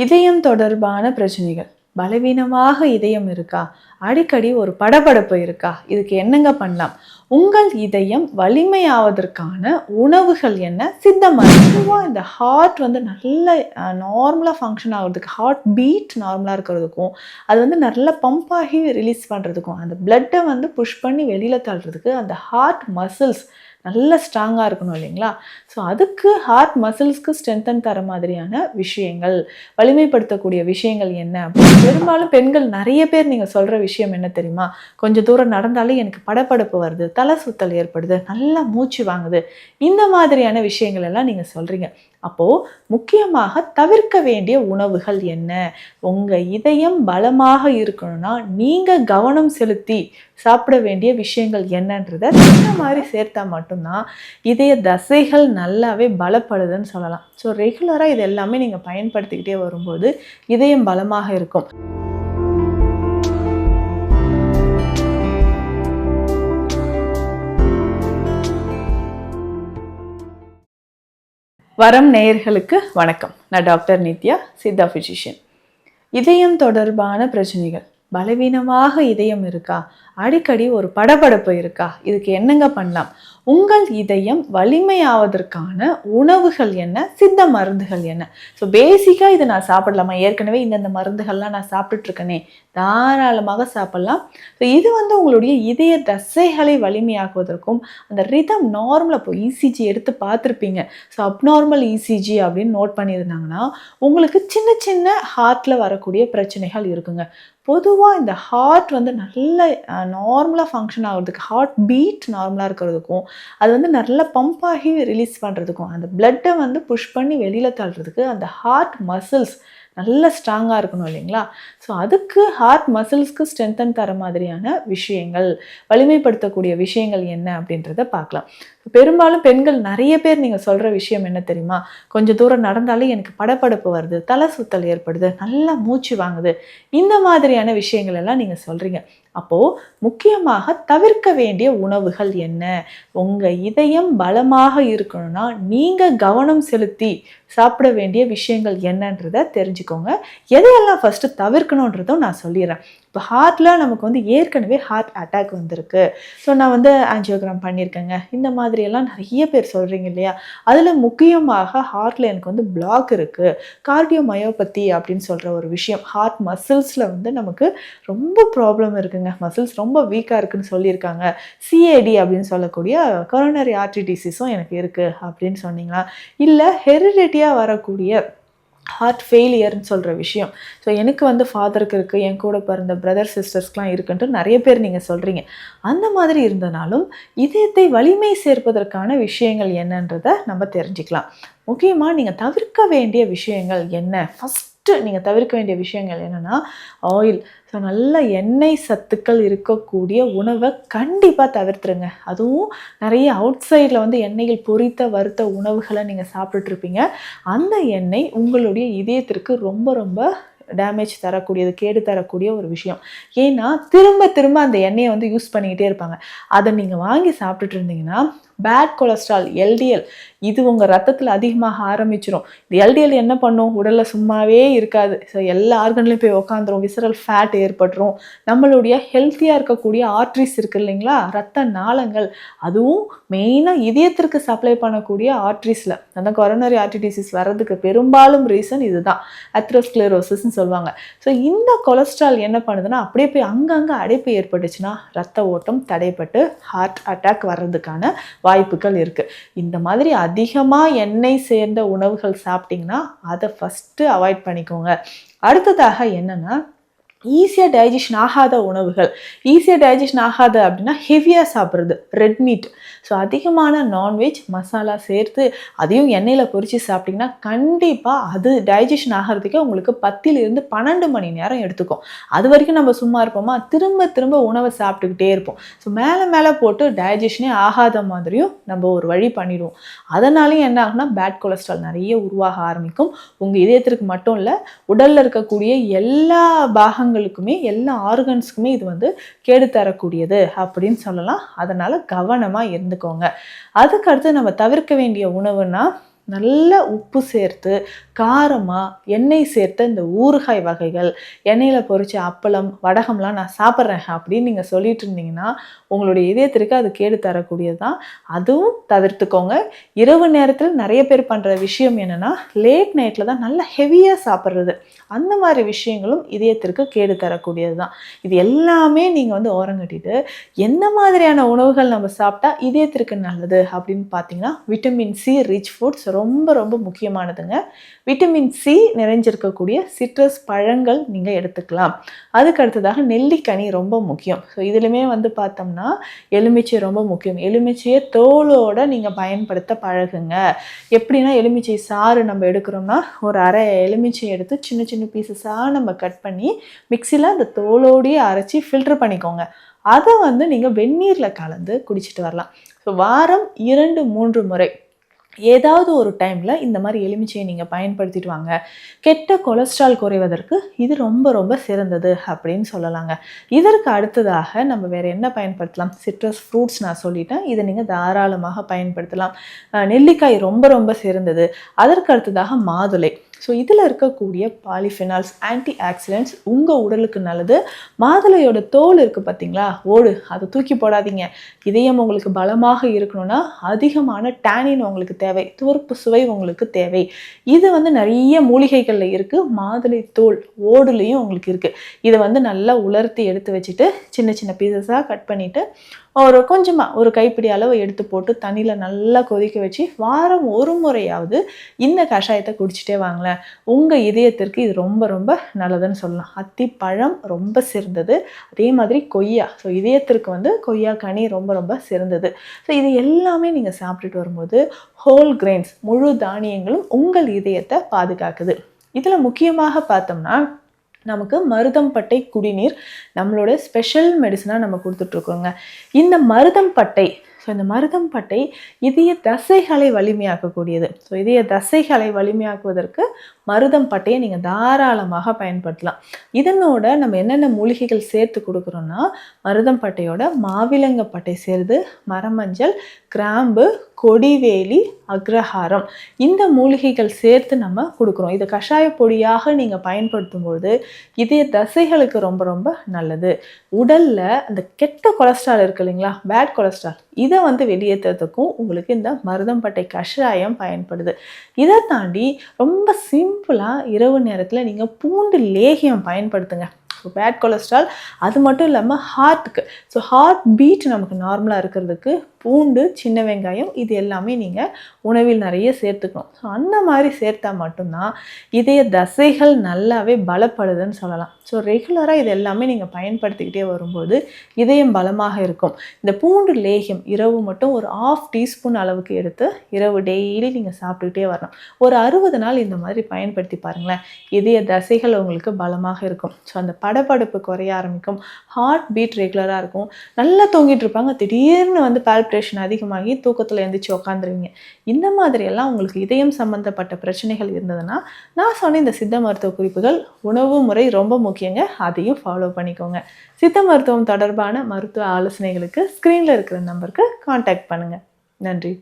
இதயம் தொடர்பான பிரச்சனைகள். பலவீனமாக இதயம் இருக்கா? அடிக்கடி ஒரு படபடப்பு இருக்கா? இதுக்கு என்னங்க பண்ணலாம்? உங்கள் இதயம் வலிமையாவதற்கான உணவுகள் என்ன? சித்த மருத்துவம் இந்த ஹார்ட் வந்து நல்ல நார்மலாக ஃபங்க்ஷன் ஆகிறதுக்கு ஹார்ட் பீட் நார்மலாக இருக்கிறதுக்கும் அது வந்து நல்லா பம்ப் ஆகி ரிலீஸ் பண்ணுறதுக்கும் அந்த பிளட்டை வந்து புஷ் பண்ணி வெளியில் தள்ளுறதுக்கு அந்த ஹார்ட் மசில்ஸ் நல்ல ஸ்ட்ராங்காக இருக்கணும் இல்லைங்களா? ஸோ அதுக்கு ஹார்ட் மசில்ஸ்க்கு ஸ்ட்ரென்தன் தர மாதிரியான விஷயங்கள் வலிமைப்படுத்தக்கூடிய விஷயங்கள் என்ன? பெரும்பாலும் பெண்கள் நிறைய பேர் நீங்கள் சொல்கிற விஷயம் என்ன தெரியுமா? கொஞ்சம் தூரம் நடந்தாலே எனக்கு படபடப்பு வருது தலை சுத்தல் ஏற்படுது நல்லா மூச்சு வாங்குது. இந்த மாதிரியான விஷயங்கள் எல்லாம் நீங்கள் சொல்கிறீங்க அப்போது முக்கியமாக தவிர்க்க வேண்டிய உணவுகள் என்ன? உங்கள் இதயம் பலமாக இருக்கணும்னா நீங்கள் கவனம் செலுத்தி சாப்பிட வேண்டிய விஷயங்கள் என்னன்றதை இந்த மாதிரி சேர்த்தா மட்டும்தான் இதய தசைகள் நல்லாவே பலப்படுதுன்னு சொல்லலாம். ஸோ ரெகுலராக இது எல்லாமே நீங்கள் பயன்படுத்திக்கிட்டே வரும்போது இதயம் பலமாக இருக்கும். வரம் நேயர்களுக்கு வணக்கம். நான் டாக்டர் நித்யா சித்தா ஃபிசிஷியன் இதயம் தொடர்பான பிரச்சனைகள். பலவீனமாக இதயம் இருக்கா? அடிக்கடி ஒரு படபடப்பு இருக்கா? இதுக்கு என்னங்க பண்ணலாம்? உங்கள் இதயம் வலிமையாவதற்கான உணவுகள் என்ன? சித்த மருந்துகள் என்ன? ஸோ பேசிக்காக இதை நான் சாப்பிடலாமா? ஏற்கனவே இந்தந்த மருந்துகள்லாம் நான் சாப்பிட்டுட்ருக்கனே. தாராளமாக சாப்பிடலாம். ஸோ இது வந்து உங்களுடைய இதய தசைகளை வலிமையாக்குவதற்கும் அந்த ரிதம் நார்மலாக இப்போ இசிஜி எடுத்து பார்த்துருப்பீங்க. ஸோ அப்நார்மல் இசிஜி அப்படின்னு நோட் பண்ணியிருந்தாங்கன்னா உங்களுக்கு சின்ன சின்ன ஹார்ட்டில் வரக்கூடிய பிரச்சனைகள் இருக்குங்க. பொதுவாக இந்த ஹார்ட் வந்து நல்ல நார்மலாக ஃபங்க்ஷன் ஆகிறதுக்கு ஹார்ட் பீட் நார்மலாக இருக்கிறதுக்கும் அது வந்து நல்லா பம்ப் ஆகி ரிலீஸ் பண்ணுறதுக்கும் அந்த பிளட்டை வந்து புஷ் பண்ணி வெளியில் தள்ளுறதுக்கு அந்த ஹார்ட் மசில்ஸ் நல்ல ஸ்ட்ராங்காக இருக்கணும் இல்லைங்களா? ஸோ அதுக்கு ஹார்ட் மசில்ஸ்க்கு ஸ்ட்ரென்தன் தர மாதிரியான விஷயங்கள் வலிமைப்படுத்தக்கூடிய விஷயங்கள் என்ன அப்படின்றத பார்க்கலாம். பெரும்பாலும் பெண்கள் நிறைய பேர் நீங்கள் சொல்கிற விஷயம் என்ன தெரியுமா? கொஞ்சம் தூரம் நடந்தாலே எனக்கு படபடப்பு வருது தலை சுத்தல் ஏற்படுது நல்லா மூச்சு வாங்குது. இந்த மாதிரியான விஷயங்கள் எல்லாம் நீங்கள் சொல்கிறீங்க அப்போது முக்கியமாக தவிர்க்க வேண்டிய உணவுகள் என்ன? உங்கள் இதயம் பலமாக இருக்கணும்னா நீங்கள் கவனம் செலுத்தி சாப்பிட வேண்டிய விஷயங்கள் என்னன்றதை தெரிஞ்சுக்கோங்க. எதையெல்லாம் ஃபஸ்ட்டு தவிர்க்கணுன்றதும் நான் சொல்லிடுறேன். இப்போ ஹார்ட்டில் நமக்கு வந்து ஏற்கனவே ஹார்ட் அட்டாக் வந்திருக்கு. ஸோ நான் வந்து ஆன்ஜியோகிராம் பண்ணியிருக்கேங்க. இந்த மாதிரியெல்லாம் நிறைய பேர் சொல்கிறீங்க இல்லையா? அதில் முக்கியமாக ஹார்ட்டில் எனக்கு வந்து பிளாக் இருக்குது கார்டியோமயோபத்தி அப்படின்னு சொல்கிற ஒரு விஷயம். ஹார்ட் மசில்ஸில் வந்து நமக்கு ரொம்ப ப்ராப்ளம் இருக்குங்க. மசில்ஸ் ரொம்ப வீக்காக இருக்குதுன்னு சொல்லியிருக்காங்க. சிஏடி அப்படின்னு சொல்லக்கூடிய கொரோனரி ஆர்டி டிசீஸும் எனக்கு இருக்குது அப்படின்னு சொன்னீங்களா? இல்லை ஹெரிடிட்டியாக வரக்கூடிய ஹார்ட் ஃபெயிலியர்னு சொல்கிற விஷயம். ஸோ எனக்கு வந்து ஃபாதருக்கு இருக்குது என் கூட பிறந்த பிரதர் சிஸ்டர்ஸ்க்கெலாம் இருக்குன்ட்டு நிறைய பேர் நீங்கள் சொல்கிறீங்க அந்த மாதிரி இருந்தனாலும் இதயத்தை வலிமை சேர்ப்பதற்கான விஷயங்கள் என்னன்றதை நம்ம தெரிஞ்சுக்கலாம். முக்கியமாக நீங்கள் தவிர்க்க வேண்டிய விஷயங்கள் என்ன? ஃபஸ்ட் ஃபஸ்ட்டு நீங்கள் தவிர்க்க வேண்டிய விஷயங்கள் என்னென்னா ஆயில் ஸோ நல்ல எண்ணெய் சத்துக்கள் இருக்கக்கூடிய உணவை கண்டிப்பாக தவிர்த்துருங்க. அதுவும் நிறைய அவுட் சைடில் வந்து எண்ணெயில் பொரித்த வறுத்த உணவுகளை நீங்கள் சாப்பிட்டுட்ருப்பீங்க. அந்த எண்ணெய் உங்களுடைய இதயத்திற்கு ரொம்ப ரொம்ப டேமேஜ் தரக்கூடியது கேடு தரக்கூடிய ஒரு விஷயம். ஏன்னா திரும்ப திரும்ப அந்த எண்ணெயை வந்து யூஸ் பண்ணிக்கிட்டே இருப்பாங்க. அதை நீங்கள் வாங்கி சாப்பிட்டுட்டு இருந்தீங்கன்னா பேட் கொலஸ்ட்ரால் எல்டிஎல் இது உங்கள் ரத்தத்தில் அதிகமாக ஆரம்பிச்சிடும் இந்த எல்டிஎல் என்ன பண்ணும்? உடலில் சும்மாவே இருக்காது. ஸோ எல்லா ஆர்கன்லையும் போய் உக்காந்துரும். Visceral fat ஏற்பட்டுரும். நம்மளுடைய ஹெல்த்தியாக இருக்கக்கூடிய ஆர்ட்ரிஸ் இருக்குது இல்லைங்களா? ரத்த நாளங்கள். அதுவும் மெயினாக இதயத்திற்கு சப்ளை பண்ணக்கூடிய ஆர்ட்ரிஸில் அந்த கொரோனரி ஆர்டி டிசீஸ் வர்றதுக்கு பெரும்பாலும் ரீசன் இதுதான். அத்ரோஸ்க்ளரோசிஸ்ன்னு சொல்லுவாங்க. ஸோ இந்த கொலஸ்ட்ரால் என்ன பண்ணுதுன்னா அப்படியே போய் அங்கங்கே அடைப்பு ஏற்பட்டுச்சுன்னா ரத்த ஓட்டம் தடைப்பட்டு ஹார்ட் அட்டாக் வர்றதுக்கான வாய்ப்புகள் இருக்குது இந்த மாதிரி அதிகமாக எண்ணெய் சேர்ந்த உணவுகள் சாப்பிட்டிங்கன்னா அதை ஃபஸ்ட்டு அவாய்ட் பண்ணிக்கோங்க. அடுத்ததாக என்னென்னா ஈஸியாக டைஜஷன் ஆகாத உணவுகள். ஈஸியாக டைஜஷன் ஆகாத அப்படின்னா ஹெவியாக சாப்பிட்றது. ரெட் மீட் ஸோ அதிகமான நான்வெஜ் மசாலா சேர்த்து அதையும் எண்ணெயில் பொரித்து சாப்பிட்டிங்கன்னா கண்டிப்பாக அது டைஜஷன் ஆகிறதுக்கே உங்களுக்கு பத்திலிருந்து பன்னெண்டு மணி நேரம் எடுத்துக்கும். அது வரைக்கும் நம்ம சும்மா இருப்போமா? திரும்ப திரும்ப உணவை சாப்பிட்டுக்கிட்டே இருப்போம். ஸோ மேலே மேலே போட்டு டைஜஷனே ஆகாத மாதிரியும் நம்ம ஒரு வழி பண்ணிடுவோம். அதனாலையும் என்ன ஆகுனா பேட் கொலஸ்ட்ரால் நிறைய உருவாக ஆரம்பிக்கும். உங்கள் இதயத்திற்கு மட்டும் இல்லை உடலில் இருக்கக்கூடிய எல்லா பாகங்கள் பாகங்களுக்குமே எல்லா ஆர்கன்ஸுக்குமே இது வந்து கேடு தரக்கூடியது அப்படின்னு சொல்லலாம். அதனால் கவனமாக இருந்துக்கோங்க. அதுக்கடுத்து நம்ம தவிர்க்க வேண்டிய உணவுன்னா நல்ல உப்பு சேர்த்து காரமாக எண்ணெய் சேர்த்த இந்த ஊறுகாய் வகைகள் எண்ணெயில் பொரிச்ச அப்பளம் வடகம்லாம் நான் சாப்பிட்றேன் அப்படின்னு நீங்கள் சொல்லிட்டு இருந்தீங்கன்னா உங்களுடைய இதயத்திற்கு அது கேடு தரக்கூடியது தான் அதுவும் தவிர்த்துக்கோங்க. இரவு நேரத்தில் நிறைய பேர் பண்ணுற விஷயம் என்னென்னா லேட் நைட்டில் தான் நல்லா ஹெவியாக சாப்பிட்றது. அந்த மாதிரி விஷயங்களும் இதயத்திற்கு கேடு தரக்கூடியது தான் இது எல்லாமே நீங்கள் வந்து ஓரங்கட்டிட்டு எந்த மாதிரியான உணவுகள் நம்ம சாப்பிட்டா இதயத்திற்கு நல்லது அப்படின்னு பார்த்தீங்கன்னா விட்டமின் சி ரிச் ஃபுட்ஸ் ரொம்ப ரொம்ப முக்கியமானதுங்க. விட்டமின் சி நிறைஞ்சிருக்கக்கூடிய சிட்ரஸ் பழங்கள் நீங்கள் எடுத்துக்கலாம். அதுக்கு அடுத்ததாக நெல்லிக்கனி ரொம்ப முக்கியம். ஸோ இதுலையுமே வந்து பார்த்தோம்னா எலுமிச்சை ரொம்ப முக்கியம். எலுமிச்சையை தோலோடு நீங்கள் பயன்படுத்த பழகுங்க. எப்படின்னா எலுமிச்சை சாறு நம்ம எடுக்கிறோம்னா ஒரு அரை எலுமிச்சை எடுத்து சின்ன சின்ன பீசஸாக நம்ம கட் பண்ணி மிக்சியில் அந்த தோலோடையே அரைச்சி ஃபில்டர் பண்ணிக்கோங்க. அதை வந்து நீங்கள் வெந்நீரில் கலந்து குடிச்சிட்டு வரலாம். ஸோ வாரம் இரண்டு மூன்று முறை ஏதாவது ஒரு டைமில் இந்த மாதிரி எலுமிச்சையை நீங்கள் பயன்படுத்திட்டு வாங்க கெட்ட கொலஸ்ட்ரால் குறைவதற்கு இது ரொம்ப ரொம்ப சிறந்தது அப்படின்னு சொல்லலாங்க. இதற்கு அடுத்ததாக நம்ம வேறு என்ன பயன்படுத்தலாம்? சிட்ரஸ் ஃப்ரூட்ஸ் நான் சொல்லிட்டேன். இதை நீங்கள் தாராளமாக பயன்படுத்தலாம். நெல்லிக்காய் ரொம்ப ரொம்ப சிறந்தது. அதற்கு அடுத்ததாக மாதுளை. ஸோ இதில் இருக்கக்கூடிய பாலிஃபினால்ஸ் ஆன்டி ஆக்சிடென்ட்ஸ் உங்கள் உடலுக்கு நல்லது. மாதுளையோட தோல் இருக்குது பார்த்தீங்களா ஓடு அதை தூக்கி போடாதீங்க. இதயம் உங்களுக்கு பலமாக இருக்கணும்னா அதிகமான டேனின் உங்களுக்கு தேவை. துவர்ப்பு சுவை உங்களுக்கு தேவை. இது வந்து நிறைய மூலிகைகளில் இருக்குது மாதுளை தோல் ஓடுலேயும் உங்களுக்கு இருக்குது இதை வந்து நல்லா உலர்த்தி எடுத்து வச்சுட்டு சின்ன சின்ன பீசஸாக கட் பண்ணிவிட்டு ஒரு கொஞ்சமாக ஒரு கைப்பிடி அளவு எடுத்து போட்டு தண்ணியில் நல்லா கொதிக்க வச்சு வாரம் ஒரு முறையாவது இந்த கஷாயத்தை குடிச்சிட்டே வாங்களேன். உங்கள் இதயத்திற்கு இது ரொம்ப ரொம்ப நல்லதுன்னு சொல்லலாம். அத்தி பழம் ரொம்ப சிறந்தது. அதே மாதிரி கொய்யா. ஸோ இதயத்திற்கு வந்து கொய்யா கனி ரொம்ப ரொம்ப சிறந்தது. ஸோ இது எல்லாமே நீங்கள் சாப்பிட்டுட்டு வரும்போது ஹோல் கிரெயின்ஸ் முழு தானியங்களும் உங்கள் இதயத்தை பாதுகாக்குது. இதில் முக்கியமாக பார்த்தோம்னா நமக்கு மருதம்பட்டை குடிநீர் நம்மளோட ஸ்பெஷல் மெடிசனாக நம்ம கொடுத்துட்ருக்கோங்க இந்த மருதம்பட்டை ஸோ இந்த மருதம்பட்டை இதய தசைகளை வலிமையாக்கக்கூடியது. ஸோ இதய தசைகளை வலிமையாக்குவதற்கு மருதம்பட்டையை நீங்கள் தாராளமாக பயன்படுத்தலாம். இதனோட நம்ம என்னென்ன மூலிகைகள் சேர்த்து கொடுக்குறோன்னா மருதம்பட்டையோட மாவிலங்கப்பட்டை சேருது மரமஞ்சள் கிராம்பு கொடிவேலி அக்ரஹாரம். இந்த மூலிகைகள் சேர்த்து நம்ம கொடுக்குறோம். இதை கஷாய பொடியாக நீங்கள் பயன்படுத்தும் பொழுது இதய தசைகளுக்கு ரொம்ப ரொம்ப நல்லது. உடலில் அந்த கெட்ட கொலஸ்ட்ரால் இருக்கு இல்லைங்களா? பேட் கொலஸ்ட்ரால் இதை வந்து வெளியேற்றுறதுக்கும் உங்களுக்கு இந்த மருதம்பட்டை கஷாயம் பயன்படுது. இதை தாண்டி ரொம்ப சிம்பிளாக இரவு நேரத்தில் நீங்கள் பூண்டு லேகியம் பயன்படுத்துங்க. ஸோ பேட் கொலஸ்ட்ரால் அது மட்டும் இல்லாமல் ஹார்ட்டுக்கு ஸோ ஹார்ட் பீட் நமக்கு நார்மலாக இருக்கிறதுக்கு பூண்டு சின்ன வெங்காயம் இது எல்லாமே நீங்கள் உணவில் நிறைய சேர்த்துக்கணும். ஸோ அந்த மாதிரி சேர்த்தா மட்டும்தான் இதய தசைகள் நல்லாவே பலப்படுதுன்னு சொல்லலாம். ஸோ ரெகுலராக இது எல்லாமே நீங்கள் பயன்படுத்திக்கிட்டே வரும்போது இதயம் பலமாக இருக்கும். இந்த பூண்டு லேகியம் இரவு மட்டும் ஒரு ஆஃப் டீஸ்பூன் அளவுக்கு எடுத்து இரவு டெய்லி நீங்கள் சாப்பிட்டுக்கிட்டே வரணும். ஒரு அறுபது நாள் இந்த மாதிரி பயன்படுத்தி பாருங்களேன். இதய தசைகள் உங்களுக்கு பலமாக இருக்கும். ஸோ அந்த படப்படப்பு குறைய ஆரம்பிக்கும். ஹார்ட் பீட் ரெகுலராக இருக்கும். நல்லா தூங்கிட்டு இருப்பாங்க. திடீர்னு வந்து பால் பால்பிரேஷன் அதிகமாகி தூக்கத்தில் எழுந்திரிச்சு உக்காந்துருவீங்க. இந்த மாதிரியெல்லாம் உங்களுக்கு இதயம் சம்மந்தப்பட்ட பிரச்சனைகள் இருந்ததுன்னா நான் சொன்ன இந்த சித்த மருத்துவ குறிப்புகள் உணவு முறை ரொம்ப முக்கியங்க. அதையும் ஃபாலோ பண்ணிக்கோங்க. சித்த மருத்துவம் தொடர்பான மருத்துவ ஆலோசனைகளுக்கு ஸ்க்ரீனில் இருக்கிற நம்பருக்கு காண்டாக்ட் பண்ணுங்கள் நன்றி.